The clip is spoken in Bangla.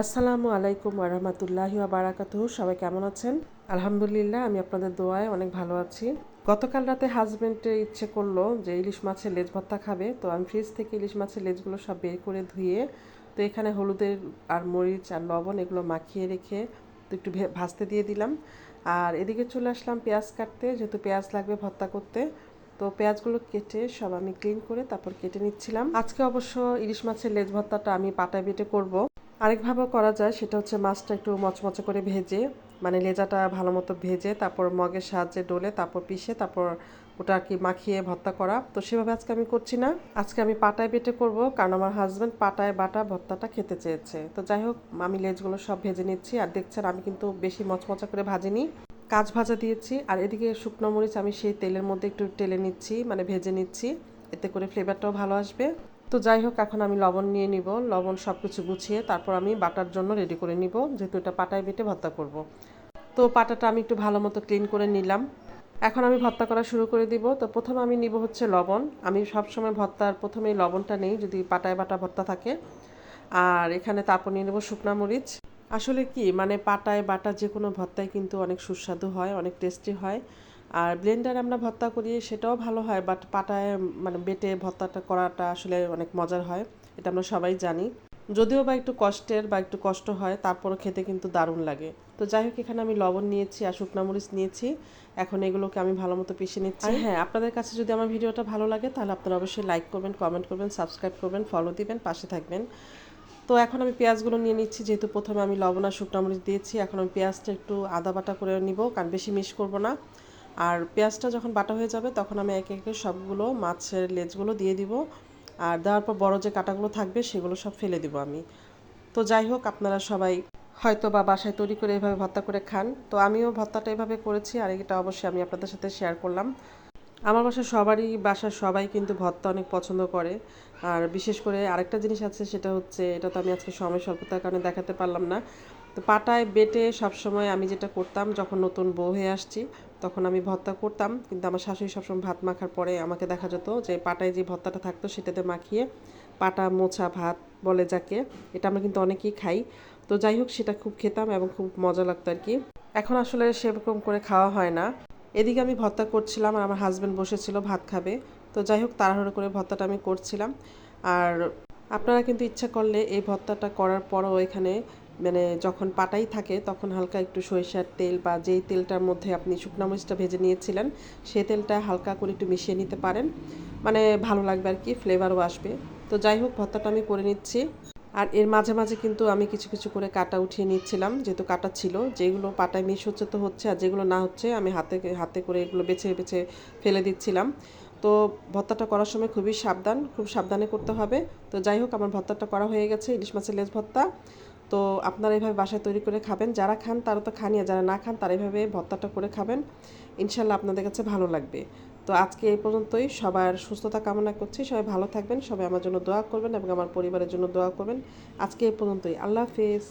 আসসালামু আলাইকুম ওরহামতুল্লাহি বারাকাতুহ। সবাই কেমন আছেন? আলহামদুলিল্লাহ, আমি আপনাদের দোয়ায় অনেক ভালো আছি। গতকাল রাতে হাজবেন্ডের ইচ্ছে করল যে ইলিশ মাছের লেজ ভর্তা খাবে, তো আমি ফ্রিজ থেকে ইলিশ মাছের লেজগুলো সব বের করে ধুয়ে, তো এখানে হলুদের আর মরিচ আর লবণ এগুলো মাখিয়ে রেখে তো একটু ভাজতে দিয়ে দিলাম। আর এদিকে চলে আসলাম পেঁয়াজ কাটতে, যেহেতু পেঁয়াজ লাগবে ভর্তা করতে, তো পেঁয়াজগুলো কেটে সব আমি ক্লিন করে তারপর কেটে নিচ্ছিলাম। আজকে অবশ্য ইলিশ মাছের লেজ ভর্তাটা আমি পাটায় বেটে করব। আরেকভাবেও করা যায়, সেটা হচ্ছে মাছটা একটু মচমচে করে ভেজে মানে লেজাটা ভালো মতো ভেজে, তারপর মগের সাহায্যে ডলে, তারপর পিষে, তারপর ওটা আর কি মাখিয়ে ভর্তা করা। তো সেভাবে আজকে আমি করছি না। আজকে আমি পাটায় বেটে করব, কারণ আমার হাজব্যান্ড পাটায় বাটা ভর্তাটা খেতে চেয়েছে। তো যাই হোক, আমি লেজগুলো সব ভেজে নিচ্ছি, আর দেখছেন আমি কিন্তু বেশি মচমচা করে ভাজিনি। কাজ ভাজা দিয়েছি, আর এদিকে শুকনো মরিচ আমি সেই তেলের মধ্যে একটু টেলে নিচ্ছি মানে ভেজে নিচ্ছি। এতে করে ফ্লেভারটাও ভালো আসবে। তো যাই হোক এখন আমি লবণ নিয়ে নিব। লবণ সব কিছু গুছিয়ে তারপর আমি বাটার জন্য রেডি করে নিব। যেহেতু এটা পাটায় বেটে ভর্তা করব। তো পাটাটা আমি একটু ভালো মতো ক্লিন করে নিলাম। এখন আমি ভর্তা করা শুরু করে দিব। তো প্রথমে আমি নিব হচ্ছে লবণ। আমি সবসময় ভর্তার প্রথমেই লবণটা নেই, যদি পাটায় বাটা ভর্তা থাকে। আর এখানে তারপর নিয়ে নেব শুকনা মরিচ। আসলে কি মানে পাটায় বাটা যে কোনো ভর্তাই কিন্তু অনেক সুস্বাদু হয়, অনেক টেস্টি হয়। আর ব্লেন্ডারে আমরা ভর্তা করি, সেটাও ভালো হয় বাট পাটায় মানে বেটে ভর্তাটা করাটা আসলে অনেক মজার হয়, এটা আমরা সবাই জানি। যদিও বা একটু কষ্টের বা একটু কষ্ট হয়, তারপরও খেতে কিন্তু দারুণ লাগে। তো যাই হোক, এখানে আমি লবণ নিয়েছি আর শুকনা মরিচ নিয়েছি। এখন এগুলোকে আমি ভালো মতো পিষে নিচ্ছি। আর হ্যাঁ আপনাদের কাছে যদি আমার ভিডিওটা ভালো লাগে, তাহলে আপনারা অবশ্যই লাইক করবেন কমেন্ট করবেন সাবস্ক্রাইব করবেন ফলো দিবেন, পাশে থাকবেন। তো এখন আমি পেঁয়াজগুলো নিয়ে নিচ্ছি, যেহেতু প্রথমে আমি লবণ আর শুকনো মরিচ দিয়েছি, এখন আমি পেঁয়াজটা একটু আদা বাটা করে নিব, কারণ বেশি মিশ করব না। আর পেঁয়াজটা যখন বাটা হয়ে যাবে, তখন আমি একে একে সবগুলো মাছের লেজগুলো দিয়ে দিব। আর দেওয়ার পর বড় যে কাটাগুলো থাকবে, সেগুলো সব ফেলে দিব আমি। তো যাই হোক, আপনারা সবাই হয়তো বা বাসায় তৈরি করে এভাবে ভর্তা করে খান। তো আমিও ভর্তাটা এভাবে করেছি, আর এটা অবশ্যই আমি আপনাদের সাথে শেয়ার করলাম। আমার বাসায় সবারই, বাসার সবাই কিন্তু ভর্তা অনেক পছন্দ করে। আর বিশেষ করে আরেকটা জিনিস আছে, সেটা হচ্ছে, এটা তো আমি আজকে সময় স্বল্পতার কারণে দেখাতে পারলাম না। তো পাটায় বেটে সবসময় আমি যেটা করতাম, যখন নতুন বউ হয়ে আসছি, তখন আমি ভর্তা করতাম। কিন্তু আমার শাশুড়ি সবসময় ভাত মাখার পরে আমাকে দেখা যেত যে পাটায় যে ভর্তাটা থাকতো সেটাতে মাখিয়ে পাটা মোছা ভাত বলে যাকে, এটা আমরা কিন্তু অনেকেই খাই। তো যাই হোক, সেটা খুব খেতাম এবং খুব মজা লাগতো আর কি। এখন আসলে সেরকম করে খাওয়া হয় না। এদিকে আমি ভর্তা করছিলাম আর আমার হাজব্যান্ড বসেছিল ভাত খাবে। তো যাই হোক, তাড়াহুড়ো করে ভর্তাটা আমি করছিলাম। আর আপনারা কিন্তু ইচ্ছা করলে এই ভর্তাটা করার পরও এখানে মানে যখন পাটাই থাকে তখন হালকা একটু সরিষার তেল বা যেই তেলটার মধ্যে আপনি শুকনা মরিচটা ভেজে নিয়েছিলেন সেই তেলটা হালকা করে একটু মিশিয়ে নিতে পারেন। মানে ভালো লাগবে আর কি ফ্লেভারও আসবে। তো যাই হোক, ভর্তাটা আমি করে নিচ্ছি। আর এর মাঝে মাঝে কিন্তু আমি কিছু কিছু করে কাটা উঠিয়ে নিচ্ছিলাম, যেহেতু কাটা ছিল। যেগুলো পাটায় মিশ হচ্ছে তো হচ্ছে, আর যেগুলো না হচ্ছে আমি হাতে হাতে করে এগুলো বেছে বেছে ফেলে দিচ্ছিলাম। তো ভর্তাটা করার সময় খুবই সাবধান, খুব সাবধানে করতে হবে। তো যাই হোক, আমার ভর্তাটা করা হয়ে গেছে, ইলিশ মাছের লেজ ভর্তা। তো আপনারা এইভাবে বাসায় তৈরি করে খাবেন। যারা খান তারা তো খানি আর যারা না খান তারা এভাবে ভর্তাটা করে খাবেন। ইনশাল্লাহ আপনাদের কাছে ভালো লাগবে। তো আজকে এই পর্যন্তই। সবার সুস্থতা কামনা করছি। সবাই ভালো থাকবেন। সবাই আমার জন্য দোয়া করবেন এবং আমার পরিবারের জন্য দোয়া করবেন। আজকে এই পর্যন্তই। আল্লাহ হাফেজ।